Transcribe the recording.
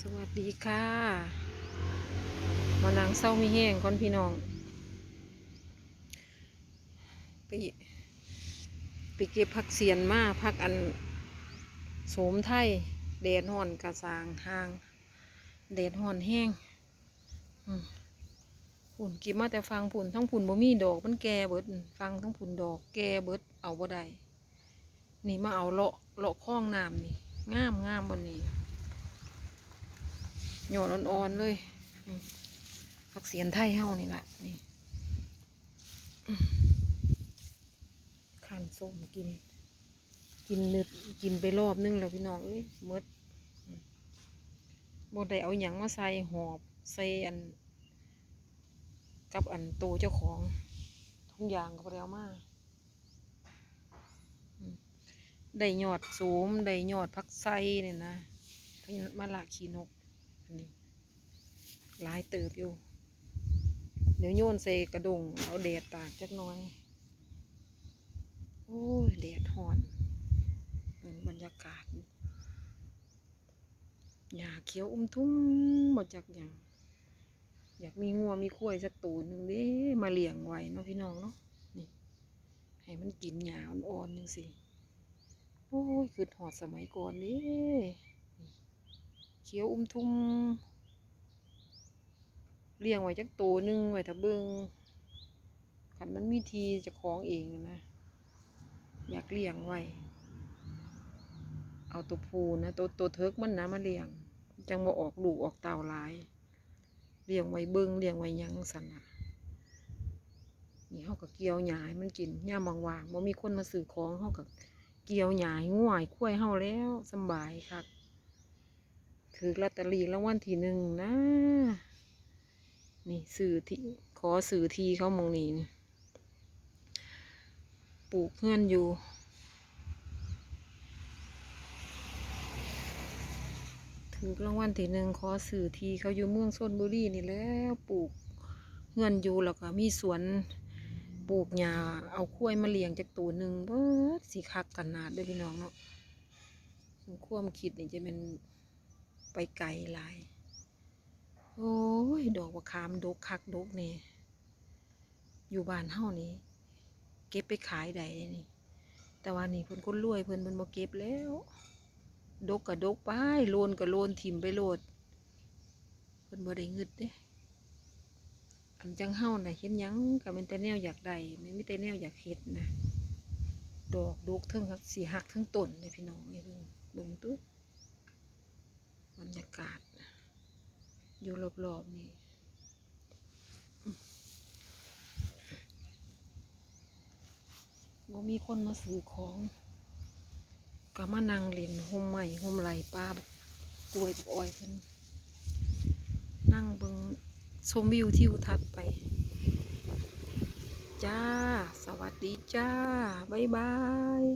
สวัสดีค่ะมานังเศร้ามีแห้งก่อนพี่น้องไปไปเก็บผักเสียนมาผักอันโสมไทยแดดห่อนกระสางหางแดดห่อนแห้งผุ่นเก็บมาแต่ฟังผุ่นทั้งผุ่นบ่มีดอกมันแก่เบิดฟังทั้งผุ่นดอกแก่เบิดเอาบ่ได้นี่มาเอาเลาะเลาะคล้องน้ำนี่งามงามบนนี้ หยอดอ่อนๆเลยผักเสียนไทยเฮานี่แหละนี่ขันส้มกิน กินนึดกินไปรอบนึงแล้วพี่น้องเอ้ยมดบ่ได้เอาหยังมาใส่หอบใส่อัน กับอันโตเจ้าของทุกอย่างก็บ่ไปเอามาอืมได้ยอดโสมได้ยอดผักไส้เนี่ยนะพญมะละขีนก หลายเติบอยู่ เดี๋ยวโยนใส่กระดงเอาแดดตากจักน้อย โอ้ยแดดหอนเหมือนบรรยากาศหญ้าเขียวอุ้มทุ่งหมดจากอย่าง อยากมีงัวมีควายสักตัวหนึ่งเด้มาเลี้ยงไว้เนาะพี่น้องเนาะนี่ ให้มันกินหญ้าอ่อนๆนึงสิโอ้ยคือหอดสมัยก่อนเด้เขียวอุ้มทุ่งเลี้ยงไว้จักตัวหนึ่งไว้ถ้าเบิ่งคันมันมีทีจะคล้าของเองนะ อยากเลี้ยงไว้ เอาตัวผูนะตัวตัวเทิกมันนะมาเลี้ยง จังบ่ออกลูกออกเต่าลาย เลี้ยงไว้เบิ่งเลี้ยงไว้ยังสันนะนี่เฮาก็เกี่ยวหญ้าให้มันกินย่ามว่างๆบ่มีคนมาซื้อของเฮาก็เกี่ยวหญ้าให้ง่วยคุ้ยเฮาแล้วสบายคัก ถือลอตเตอรี่รางวัลที่หนึ่งนะ นี่สื่อที่ขอสื่อทีเขามองนี่ปลูกเงื่อนอยู่ ถือรางวัลที่หนึ่งขอสื่อทีเขาอยู่เมืองชนบุรีนี่แล้วปลูกเงื่อนอยู่แล้วก็มีสวนปลูกหญ้าเอาข้วยมาเลี้ยงจากตัวหนึ่งเบิดสีคักกันนาดด้อพี่น้องเนาะความคิดนี่จะเป็น ไปไกลหลาย โอ้ย ดอกมะขามดกคักดกนี่อยู่บ้านเฮานี่เก็บไปขายได้นี่ แต่ว่านี่เพิ่นคนรวยเพิ่นเพิ่นบ่เก็บแล้ว ดกก็ดกไปโลนก็โลนถิ่มไปโลดเพิ่นบ่ได้เงิดเด้อันจังเฮาน่ะเฮ็ดหยังก็แม่นแต่แนวอยากได้แม่นมีแต่แนวอยากเฮ็ดนะดอกดกเทั้งสีหักเทั้งต้นเลยพี่น้องนี่เบิ่งเบิ่งตุ๊บรร ยากาศ อยู่รอบๆนี่บ่มีคนมาซื้อของก็มานั่งเล่นห่มใหม่ห่มไหลปลาบัวยบักอ้อยเพิ่นนั่งเบิ่งชมวิวทิวทัศไป จ้า สวัสดีจ้า บ๊ายบาย